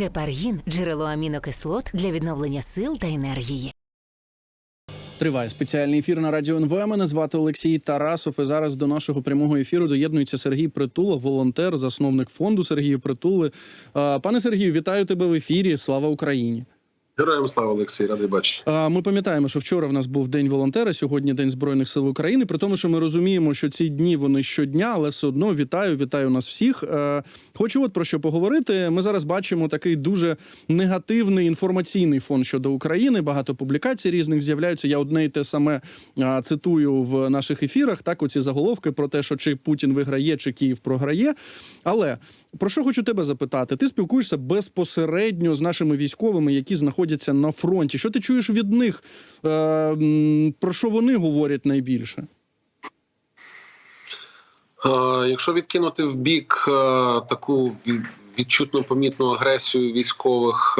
Гепаргін джерело амінокислот для відновлення сил та енергії. Триває спеціальний ефір на радіо НВ. Мене звати Олексій Тарасов. І зараз до нашого прямого ефіру доєднується Сергій Притула, волонтер, засновник фонду Сергію Притули. Пане Сергію, вітаю тебе в ефірі. Слава Україні! Героям слава Олексій, радий бачити. Ми пам'ятаємо, що вчора в нас був день волонтера, сьогодні день збройних сил України. При тому, що ми розуміємо, що ці дні вони щодня, але все одно вітаю, вітаю нас всіх. Е, Хочу от про що поговорити. Ми зараз бачимо такий дуже негативний інформаційний фон щодо України. Багато публікацій різних з'являються. Я одне і те саме а, цитую в наших ефірах. Так, оці заголовки про те, що чи Путін виграє, чи Київ програє. Але про що хочу тебе запитати? Ти спілкуєшся безпосередньо з нашими військовими, які знаходяться на фронті. Що ти чуєш від них? Е, про що вони говорять найбільше? Е, Якщо відкинути в бік е, таку відчутно помітну агресію військових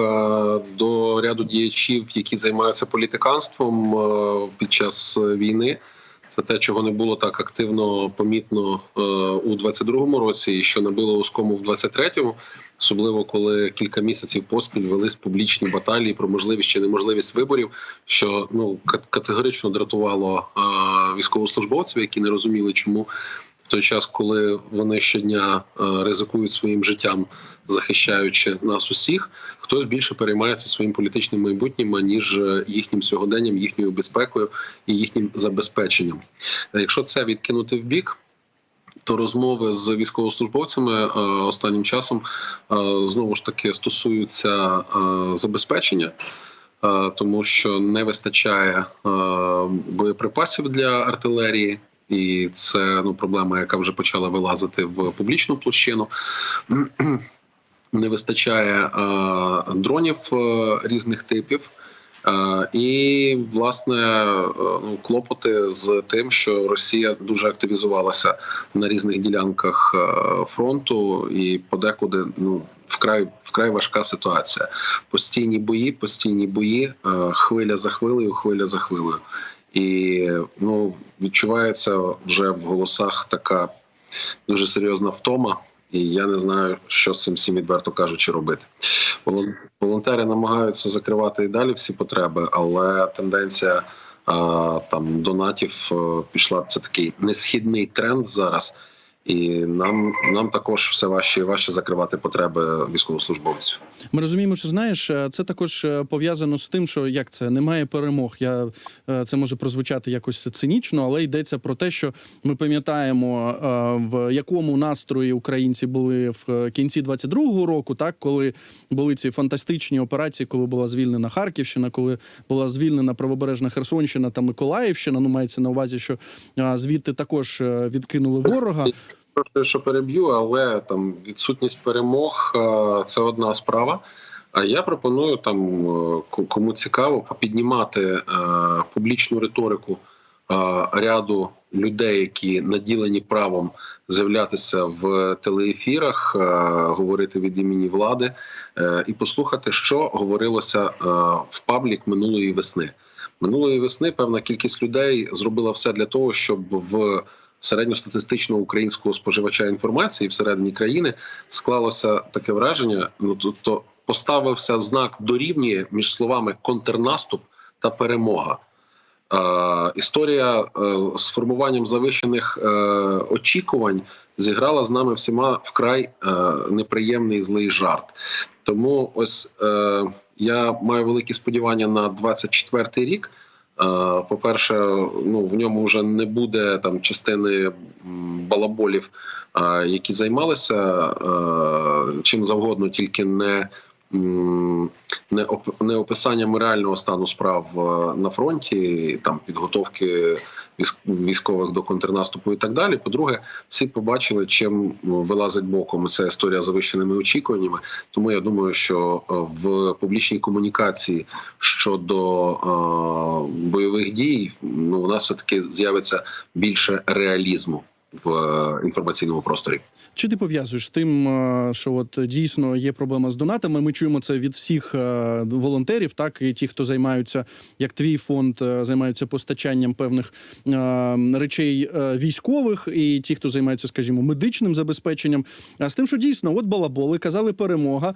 до ряду діячів, які займаються політиканством під час війни, це те, чого не було так активно помітно у 22-му році, і що набило оскому в 23-му, особливо коли кілька місяців поспіль велись публічні баталії про можливість чи неможливість виборів, що ну кат- категорично дратувало е, військовослужбовців, які не розуміли, чому в той час, коли вони щодня ризикують своїм життям, захищаючи нас усіх, хтось більше переймається своїм політичним майбутнім, ніж е, їхнім сьогоденням, їхньою безпекою і їхнім забезпеченням. Е, Якщо це відкинути в бік. То розмови з військовослужбовцями е, останнім часом е, знову ж таки стосуються е, забезпечення, тому що не вистачає боєприпасів для артилерії, і це ну проблема, яка вже почала вилазити в публічну площину. Не вистачає дронів різних типів. Е, І власне е, ну, клопоти з тим, що Росія дуже активізувалася на різних ділянках е, фронту, і подекуди ну вкрай вкрай важка ситуація. Постійні бої, постійні бої, хвиля за хвилею, хвиля за хвилею. І ну відчувається вже в голосах така дуже серйозна втома. І я не знаю, що з цим всім відверто кажучи робити. Волон- Волонтери намагаються закривати і далі всі потреби, але тенденція там донатів е, пішла. Це такий несхідний тренд зараз, і нам, нам також все важче і важче закривати потреби військовослужбовців. Ми розуміємо, що знаєш, е, це також е, пов'язано з тим, що як це немає перемог. Я е, це може прозвучати якось цинічно, але йдеться про те, що ми пам'ятаємо, в якому настрої українці були в кінці 22-го року, так коли були ці фантастичні операції, коли була звільнена Харківщина, коли була звільнена правобережна Херсонщина та Миколаївщина. Ну мається на увазі, що звідти також відкинули ворога. Прошу, що переб'ю, але там відсутність перемог е, це одна справа. А я пропоную там е, кому цікаво попіднімати е, публічну риторику ряду людей, які наділені правом з'являтися в телеефірах, говорити від імені влади, і послухати, що говорилося в паблік минулої весни. Минулої весни певна кількість людей зробила все для того, щоб в середньостатистичного українського споживача інформації всередині країни склалося таке враження. Ну тобто поставився знак дорівнює між словами контрнаступ та перемога. Е, історія е, з формуванням завищених е, очікувань зіграла з нами всіма вкрай неприємний злий жарт. Тому ось я маю великі сподівання на 24-й рік. Е, По-перше, ну в ньому вже не буде там частини балаболів, е, які займалися е, чим завгодно, тільки не. Не оп- не описанням реального стану справ е, на фронті, там підготовки військ- військових до контрнаступу і так далі. По-друге, всі побачили, чим вилазить боком ця історія з завищеними очікуваннями. Тому я думаю, що е, в публічній комунікації щодо е, бойових дій ну у нас все таки з'явиться більше реалізму. В е, інформаційному просторі. Чи ти пов'язуєш з тим, е, що от дійсно є проблема з донатами? Ми чуємо це від всіх е, волонтерів, так і ті, хто займаються, як твій фонд, займаються постачанням певних речей військових, і ті, хто займаються, скажімо, медичним забезпеченням. А з тим, що дійсно, от балаболи, казали перемога.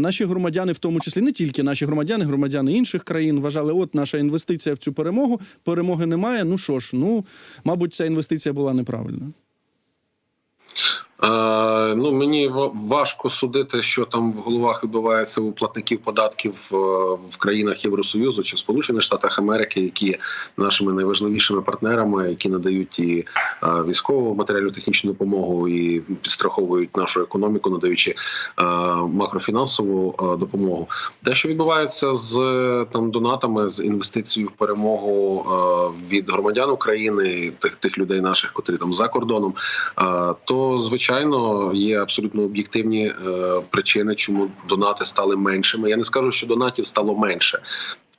Наші громадяни, в тому числі не тільки наші громадяни, громадяни інших країн, вважали, от наша інвестиція в цю перемогу. Перемоги немає. Ну що ж, ну мабуть, ця інвестиція була неправильна. Е, ну мені ва- важко судити, що там в головах відбувається у платників податків е, в країнах Євросоюзу чи Сполучених Штатах Америки, які нашими найважливішими партнерами, які надають і е, військову матеріальну технічну допомогу і підстраховують нашу економіку, надаючи макрофінансову допомогу. Те, що відбувається з там донатами, з інвестицією в перемогу від громадян України, тих тих людей наших, котрі там за кордоном. То звичайно є абсолютно об'єктивні е, причини, чому донати стали меншими. Я не скажу, що донатів стало менше.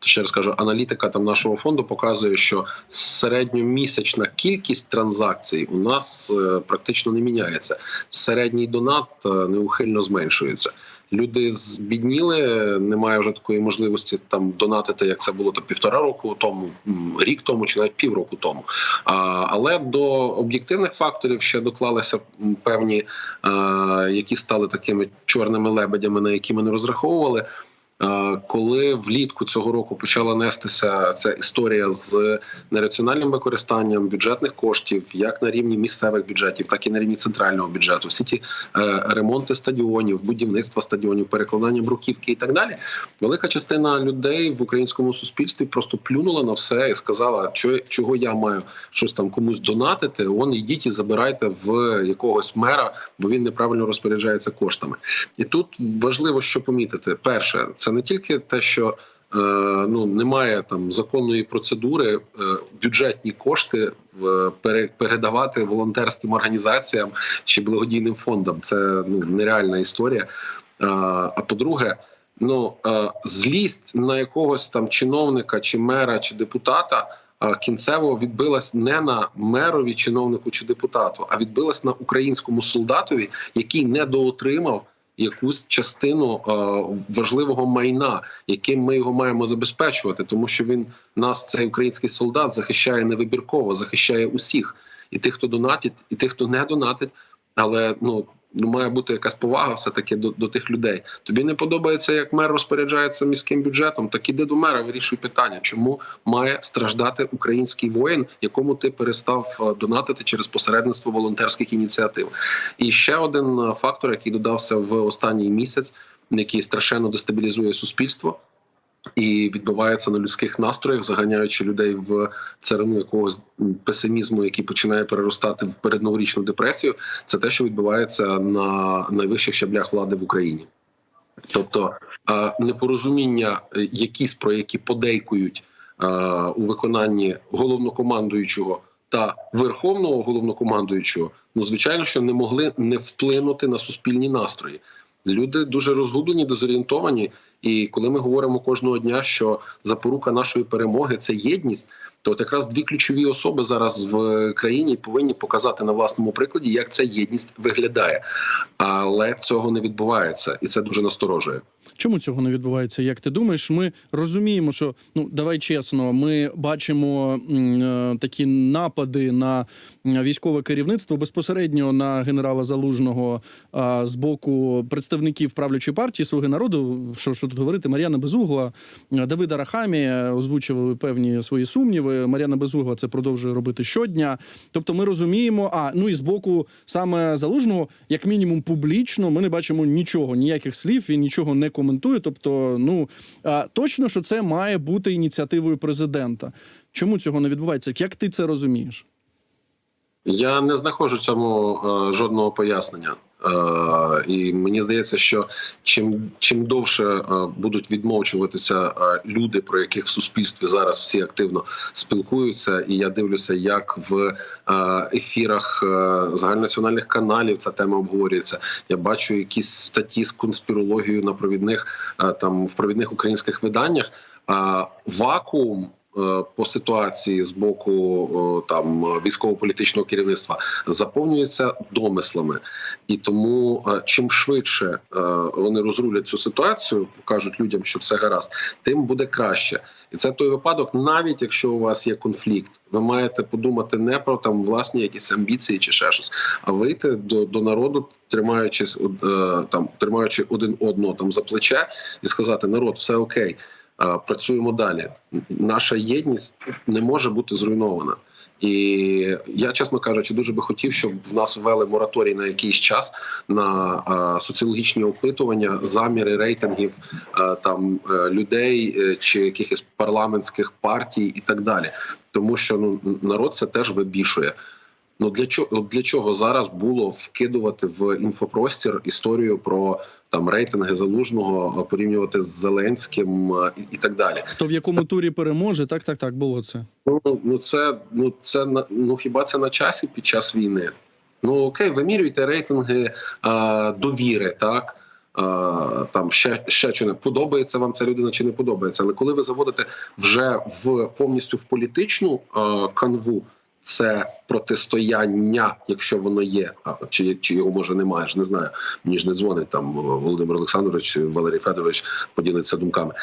Ще раз кажу, аналітика там нашого фонду показує, що середньомісячна кількість транзакцій у нас е, практично не міняється. Середній донат е, неухильно зменшується. Люди збідніли, немає вже такої можливості там донатити, як це було там півтора року тому, рік тому чи навіть півроку тому. А, але до об'єктивних факторів ще доклалися певні, а, які стали такими чорними лебедями, на які ми не розраховували. А, Коли влітку цього року почала нестися ця історія з нераціональним використанням бюджетних коштів, як на рівні місцевих бюджетів, так і на рівні центрального бюджету, всі ті е, ремонти стадіонів, будівництва стадіонів, перекладання бруківки і так далі, велика частина людей в українському суспільстві просто плюнула на все і сказала, чого я маю щось там комусь донатити. Он йдіть і забирайте в якогось мера, бо він неправильно розпоряджається коштами. І тут важливо що помітити: перше, це не тільки те, що е, ну немає там законної процедури, е, бюджетні кошти е, передавати волонтерським організаціям чи благодійним фондам. Це ну нереальна історія. А, по-друге, ну злість на якогось там чиновника, чи мера, чи депутата. Кінцево відбилась не на мерові, чиновнику чи депутату, а відбилась на українському солдатові, який недоотримав якусь частину е, важливого майна, яким ми його маємо забезпечувати, тому що він нас, цей український солдат, захищає невибірково, захищає усіх, і тих, хто донатить, і тих, хто не донатить. Але ну ну має бути якась повага, все таки до, до тих людей. Тобі не подобається, як мер розпоряджається міським бюджетом. Так іди до мера, вирішуй питання, чому має страждати український воїн, якому ти перестав е, донатити через посередництво волонтерських ініціатив. І ще один е, фактор, який додався в останній місяць, який страшенно дестабілізує суспільство. І відбувається на людських настроях, заганяючи людей в царину якогось песимізму, який починає переростати в передноворічну депресію. Це те, що відбувається на найвищих щаблях влади в Україні. Тобто е, непорозуміння, е, якісь про які подейкують е, у виконанні головнокомандуючого та верховного головнокомандуючого, ну звичайно, що не могли не вплинути на суспільні настрої. Люди дуже розгублені, дезорієнтовані. І коли ми говоримо кожного дня, що запорука нашої перемоги це єдність, то от якраз дві ключові особи зараз в країні повинні показати на власному прикладі, як ця єдність виглядає. Але цього не відбувається, і це дуже насторожує. Чому цього не відбувається? Як ти думаєш? Ми розуміємо, що ну давай чесно, ми бачимо м, е, такі напади на військове керівництво безпосередньо на генерала Залужного а, з боку представників правлячої партії Слуги народу. Що, що тут говорити? Мар'яна Безугла, е, Давида Рахамі озвучували певні свої сумніви. Мар'яна Безугла це продовжує робити щодня. Тобто, ми розуміємо, а ну і з боку саме залужного, як мінімум, публічно, ми не бачимо нічого, ніяких слів. Він нічого не коментує. Тобто, ну точно, що це має бути ініціативою президента. Чому цього не відбувається? Як ти це розумієш? Я не знаходжу цьому е, жодного пояснення. Е, і мені здається, що чим чим довше е, будуть відмовчуватися е, люди, про яких в суспільстві зараз всі активно спілкуються, і я дивлюся, як в ефірах загальнонаціональних каналів ця тема обговорюється. Я бачу якісь статті з конспірологією на провідних там в провідних українських виданнях. Вакуум по ситуації з боку е, там військово-політичного керівництва заповнюється домислами, і тому е, чим швидше е, вони розрулять цю ситуацію, покажуть людям, що все гаразд, тим буде краще. І це той випадок, навіть якщо у вас є конфлікт, ви маєте подумати не про там власні якісь амбіції чи ще щось, а вийти до, до народу, тримаючись е, там, тримаючи один одного там за плече, і сказати: народ, все окей, е, працюємо далі. Наша єдність не може бути зруйнована. І я, чесно кажучи, дуже би хотів, щоб в нас ввели мораторій на якийсь час на соціологічні опитування, заміри рейтингів там е, людей е, чи якихось парламентських партій і так далі. Тому що ну народ це теж вибішує. Ну для чого для чого зараз було вкидувати в інфопростір історію про там рейтинги залужного, порівнювати з Зеленським е, і, і так далі? Хто в якому турі переможе? Так, так, так, було це. Ну ну це ну це ну хіба це на часі під час війни? Ну окей, вимірюйте рейтинги а, довіри, так. А, там ще ще чи не подобається вам ця людина, чи не подобається. Але коли ви заводите вже в повністю в політичну а, канву, це протистояння, якщо воно є, а чи, чи його може немає, ж не знаю. Мені ж не дзвонить там Володимир Олександрович, Валерій Федорович поділиться думками.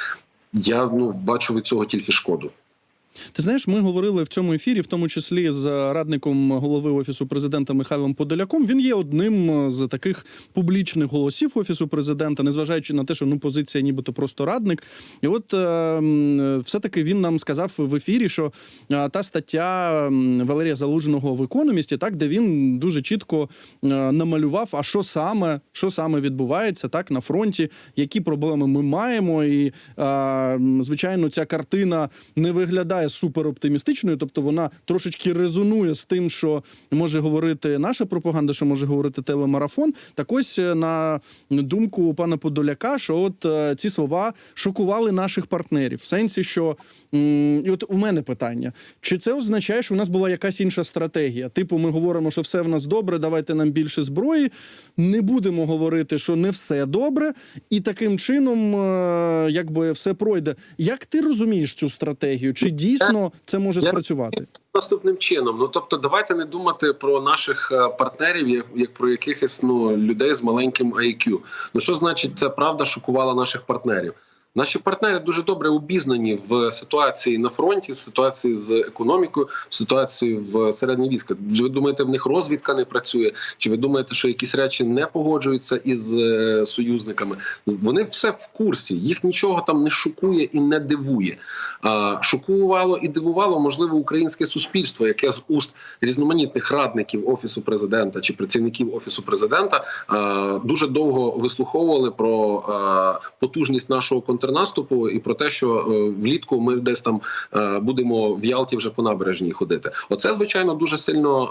Я ну бачу від цього тільки шкоду. Ти знаєш, ми говорили в цьому ефірі, в тому числі з радником голови офісу президента Михайлом Подоляком. Він є одним з таких публічних голосів офісу президента, незважаючи на те, що ну позиція, нібито просто радник. І от е, все-таки він нам сказав в ефірі, що е, та стаття Валерія Залужного в економісті, так де він дуже чітко е, намалював, а що саме, що саме відбувається так на фронті, які проблеми ми маємо, і е, звичайно, ця картина не виглядає супероптимістичною, тобто вона трошечки резонує з тим, що може говорити наша пропаганда, що може говорити телемарафон. Так ось е, на думку пана Подоляка, що от е, ці слова шокували наших партнерів, в сенсі, що і от у мене питання: чи це означає, що в нас була якась інша стратегія? Типу, ми говоримо, що все в нас добре, давайте нам більше зброї. Не будемо говорити, що не все добре, і таким чином, е, якби все пройде. Як ти розумієш цю стратегію? Чи дійсно це може спрацювати? наступним чином. Ну тобто, давайте не думати про наших е, партнерів, як, як про якихось ну людей з маленьким IQ. Ну що значить, це правда шокувала наших партнерів? Наші партнери дуже добре обізнані в ситуації на фронті, в ситуації з економікою, в ситуації в середній війська. Ви думаєте, в них розвідка не працює? Чи ви думаєте, що якісь речі не погоджуються із е, союзниками? Вони все в курсі, їх нічого там не шокує і не дивує. А, шокувало і дивувало можливо українське суспільство, яке з уст різноманітних радників офісу президента чи працівників офісу президента дуже довго вислуховували про потужність нашого контрнаступу і про те, що е, влітку ми десь там е, будемо в Ялті вже по набережній ходити. Оце звичайно дуже сильно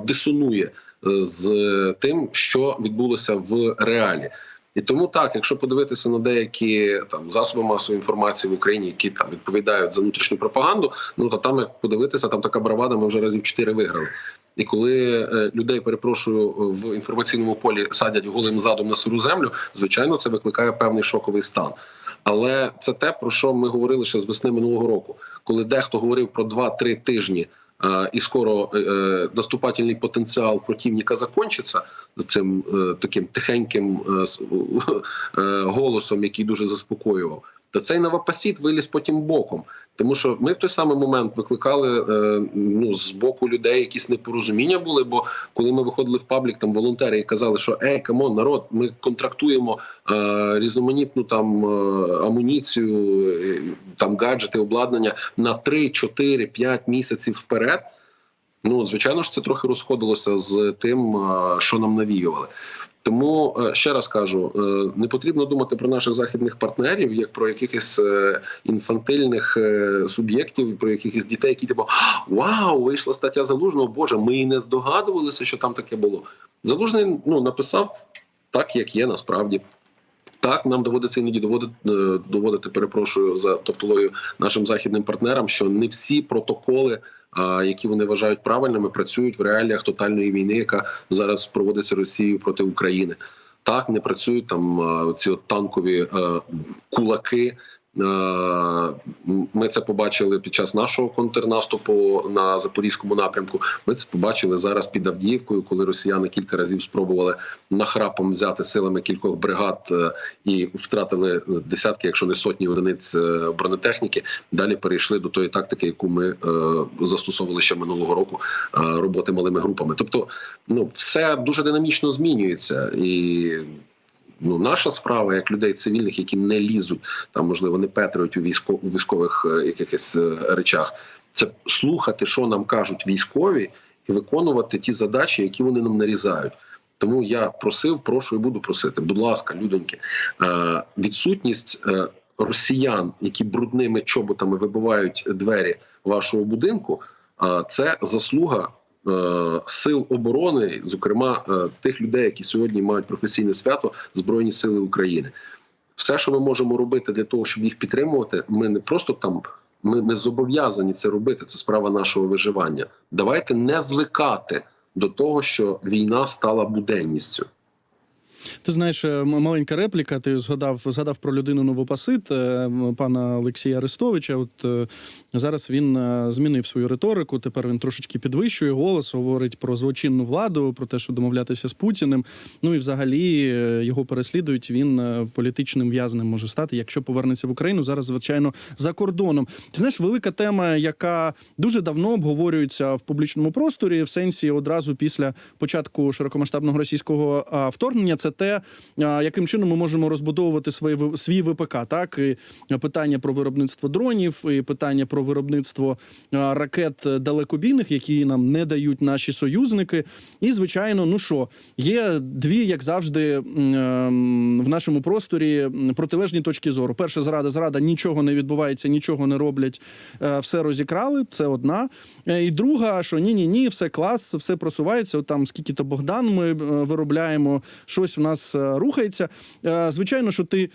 е, дисонує з тим, що відбулося в реалі. І тому так, якщо подивитися на деякі там засоби масової інформації в Україні, які там відповідають за внутрішню пропаганду, ну то там як подивитися, там така бравада, ми вже разів чотири виграли. І коли е, людей перепрошую в інформаційному полі садять голим задом на сиру землю, звичайно, це викликає певний шоковий стан. Але це те, про що ми говорили ще з весни минулого року, коли дехто говорив про 2-3 тижні. е, І скоро е, е, наступательний потенціал противника закончиться цим е, таким тихеньким е, е, голосом, який дуже заспокоював. Та цей новопасіт виліз потім боком, тому що ми в той самий момент викликали е, ну з боку людей якісь непорозуміння були. Бо коли ми виходили в паблік, там волонтери і казали, що ей, камон, народ, ми контрактуємо е, різноманітну там е, амуніцію, е, там гаджети, обладнання на 3, 4, 5 місяців вперед. Ну, звичайно ж, це трохи розходилося з тим, що нам навіювали. Тому е, ще раз кажу: е, не потрібно думати про наших західних партнерів як про якихось е, інфантильних суб'єктів, про якихось дітей, які типу вау, вийшла стаття залужного. Боже, ми і не здогадувалися, що там таке було. Залужний ну написав так, як є насправді. Так, нам доводиться іноді доводити, доводити, перепрошую за тавтологію нашим західним партнерам, що не всі протоколи, які вони вважають правильними, працюють в реаліях тотальної війни, яка зараз проводиться Росією проти України. Так не працюють там ці от танкові е, кулаки, Ми це побачили під час нашого контрнаступу на запорізькому напрямку. Ми це побачили зараз під Авдіївкою, коли росіяни кілька разів спробували нахрапом взяти силами кількох бригад е, і втратили десятки, якщо не сотні одиниць е, бронетехніки. Далі перейшли до тої тактики, яку ми е, застосовували ще минулого року е, роботи малими групами. Тобто, ну все дуже динамічно змінюється і. Ну, наша справа як людей цивільних, які не лізуть, там можливо не петрують у військо у військових е, якихось е, речах, це слухати, що нам кажуть військові, і виконувати ті задачі, які вони нам нарізають. Тому я просив, прошу і буду просити. Будь ласка, людоньки, е, відсутність росіян, які брудними чоботами вибивають двері вашого будинку, це заслуга сил оборони, зокрема е, тих людей, які сьогодні мають професійне свято Збройні Сили України. Все, що ми можемо робити для того, щоб їх підтримувати, ми не просто там. Ми, не зобов'язані це робити. Це справа нашого виживання. Давайте не звикати до того, що війна стала буденністю. Ти знаєш, е, маленька репліка. Ти згадав згадав про людину Новопасит, е, пана Олексія Арестовича. От е, зараз він змінив свою риторику. Тепер він трошечки підвищує голос, говорить про злочинну владу, про те, що домовлятися з Путіним. Ну і взагалі його переслідують. Він політичним в'язнем може стати, якщо повернеться в Україну. Зараз, звичайно, за кордоном. Ти знаєш, велика тема, яка дуже давно обговорюється в публічному просторі, в сенсі одразу після початку широкомасштабного російського вторгнення, це те, яким чином ми можемо розбудовувати свої свій ВПК. Так і питання про виробництво дронів, і питання про виробництво ракет далекобійних, які нам не дають наші союзники. І звичайно, ну що, є дві, як завжди, ем, в нашому просторі протилежні точки зору. Перша зрада, зрада, нічого не відбувається, нічого не роблять, е, все розікрали. Це одна. Е, І друга, що ні, ні, ні, все клас, все просувається. От там скільки то Богдан ми е, виробляємо, щось в нас е, рухається. Е, Звичайно, що ти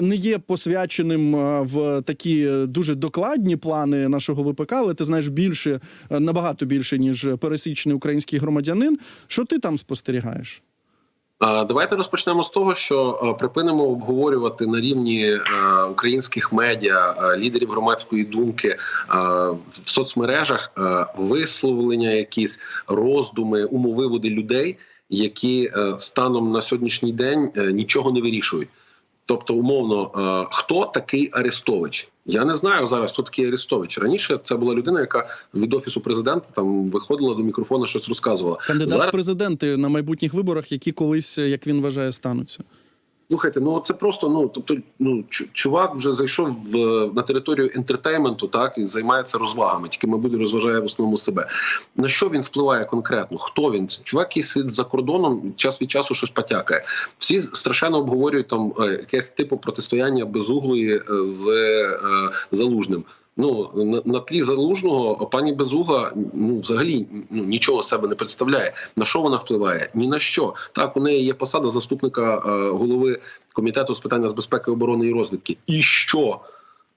не є посвяченим е, в такі дуже докладні плани нашого ВПК, але ти знаєш більше, набагато більше, ніж пересічний український громадянин. Що ти там спостерігаєш? Давайте розпочнемо з того, що припинимо обговорювати на рівні українських медіа, лідерів громадської думки в соцмережах висловлення, якісь роздуми, умовиводи людей, які е, станом на сьогоднішній день е, нічого не вирішують. Тобто, умовно, е, хто такий Арестович? Я не знаю зараз, хто такий Арестович. Раніше це була людина, яка від офісу президента там виходила до мікрофона, щось розказувала. Кандидат Зараз- в президенти на майбутніх виборах, які колись, як він вважає, стануться. Слухайте, ну це просто ну тобто, ну чувак вже зайшов в на територію ентертейменту, так і займається розвагами. Тільки мабуть розважає в основному себе. На що він впливає конкретно? Хто він? Чувак, який сидить за кордоном, час від часу щось потякає. Всі страшенно обговорюють там е, якесь типу протистояння безуглої е, з е, залужним. Ну на, на тлі залужного пані Безуга ну взагалі ну, нічого себе не представляє. На що вона впливає? Ні на що. Так, у неї є посада заступника е, голови комітету з питання з безпеки, оборони і розвідки. І що?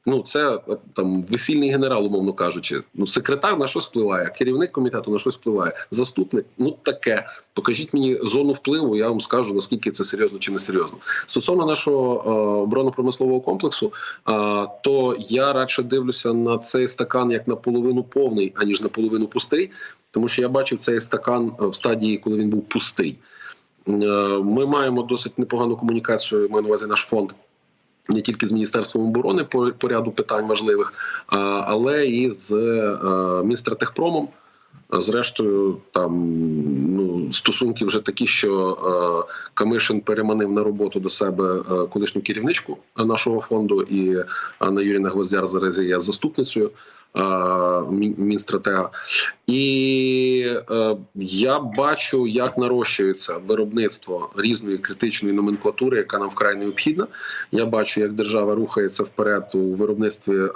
Ну, це там весільний генерал, умовно кажучи. Ну, секретар на щось впливає, керівник комітету на щось впливає. Заступник, ну таке. Покажіть мені зону впливу, я вам скажу наскільки це серйозно чи не серйозно. Стосовно нашого е, оборонно-промислового комплексу, е, то я радше дивлюся на цей стакан як наполовину повний, аніж наполовину пустий, тому що я бачив цей стакан е, в стадії, коли він був пустий. Ми маємо досить непогану комунікацію. Маю на увазі наш фонд. Не тільки з міністерством оборони по, по ряду питань важливих, а, але і з а, Мінстратехпромом. Зрештою, там ну стосунки вже такі, що е, Камишин переманив на роботу до себе е, колишню керівничку нашого фонду, і Анна Юріна Гвоздяр зараз є заступницею е, Мінстратега. І е, я бачу, як нарощується виробництво різної критичної номенклатури, яка нам вкрай необхідна. Я бачу, як держава рухається вперед у виробництві е,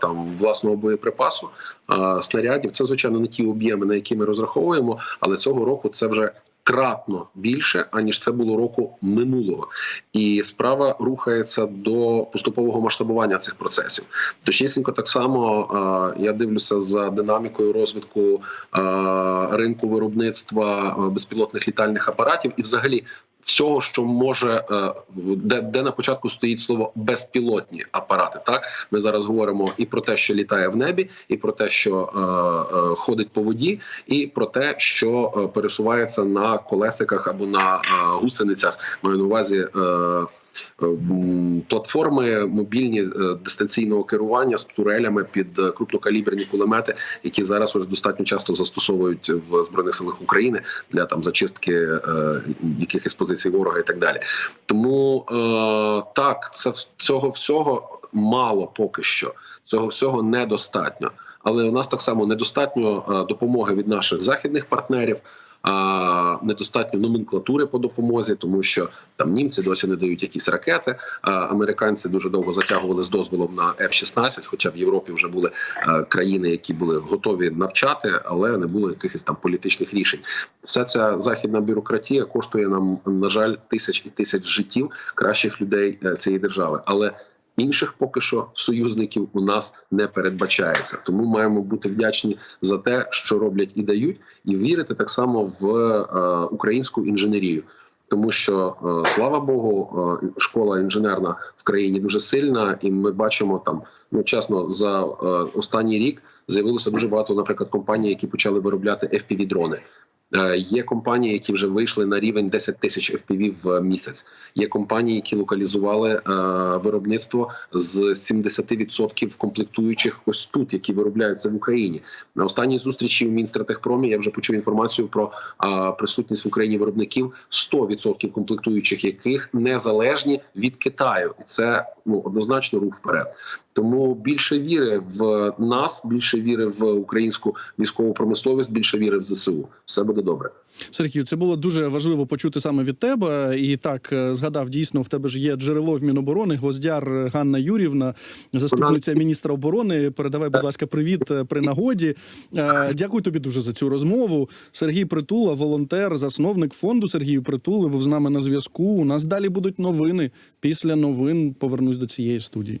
там власного боєприпасу, е, снарядів. Це звичайно не ті об'єми, на які ми розраховуємо, але цього року це вже. Кратно більше аніж це було року минулого, і справа рухається до поступового масштабування цих процесів. Точнісінько так само е, я дивлюся за динамікою розвитку е, ринку виробництва е, безпілотних літальних апаратів і, взагалі, всього, що може е, де, де на початку стоїть слово безпілотні апарати. Так ми зараз говоримо і про те, що літає в небі, і про те, що е, е, ходить по воді, і про те, що е, пересувається на колесиках або на е, гусеницях. Маю на увазі. Е, Платформи мобільні е, дистанційного керування з турелями під е, крупнокаліберні кулемети, які зараз уже достатньо часто застосовують в збройних силах України для там зачистки е, якихось позицій ворога і так далі. Тому е, так, це цього всього мало поки що. Цього всього недостатньо. Але у нас так само недостатньо е, допомоги від наших західних партнерів. А недостатньо номенклатури по допомозі, тому що там німці досі не дають якісь ракети. А американці дуже довго затягували з дозволом на F-16, хоча в Європі вже були е, країни, які були готові навчати, але не було якихось там політичних рішень. Вся ця західна бюрократія коштує нам, на жаль, тисяч і тисяч життів кращих людей е, цієї держави. Але інших поки що союзників у нас не передбачається. Тому маємо бути вдячні за те, що роблять і дають, і вірити так само в е, українську інженерію. Тому що е, слава Богу, е, школа інженерна в країні дуже сильна, і ми бачимо там ну чесно за е, останній рік з'явилося дуже багато, наприклад, компаній, які почали виробляти fpv дрони. Е, Є компанії, які вже вийшли на рівень 10 тисяч FPV в місяць. Є компанії, які локалізували е, виробництво з 70% комплектуючих ось тут, які виробляються в Україні. На останній зустрічі в Мінстратехпромі я вже почув інформацію про е, присутність в Україні виробників 100% комплектуючих, яких незалежні від Китаю, і це ну однозначно рух вперед. Тому більше віри в нас, більше віри в українську військову промисловість, більше віри в ЗСУ. Все буде добре. Сергію, це було дуже важливо почути саме від тебе. І так е, згадав дійсно, в тебе ж є джерело в Міноборони, гвоздяр Ганна Юрівна, заступниця міністра оборони. Передавай, будь ласка, привіт е, при нагоді. Е, Дякую тобі дуже за цю розмову. Сергій Притула, волонтер, засновник фонду Сергію Притули, був з нами на зв'язку. У нас далі будуть новини. Після новин повернусь до цієї студії.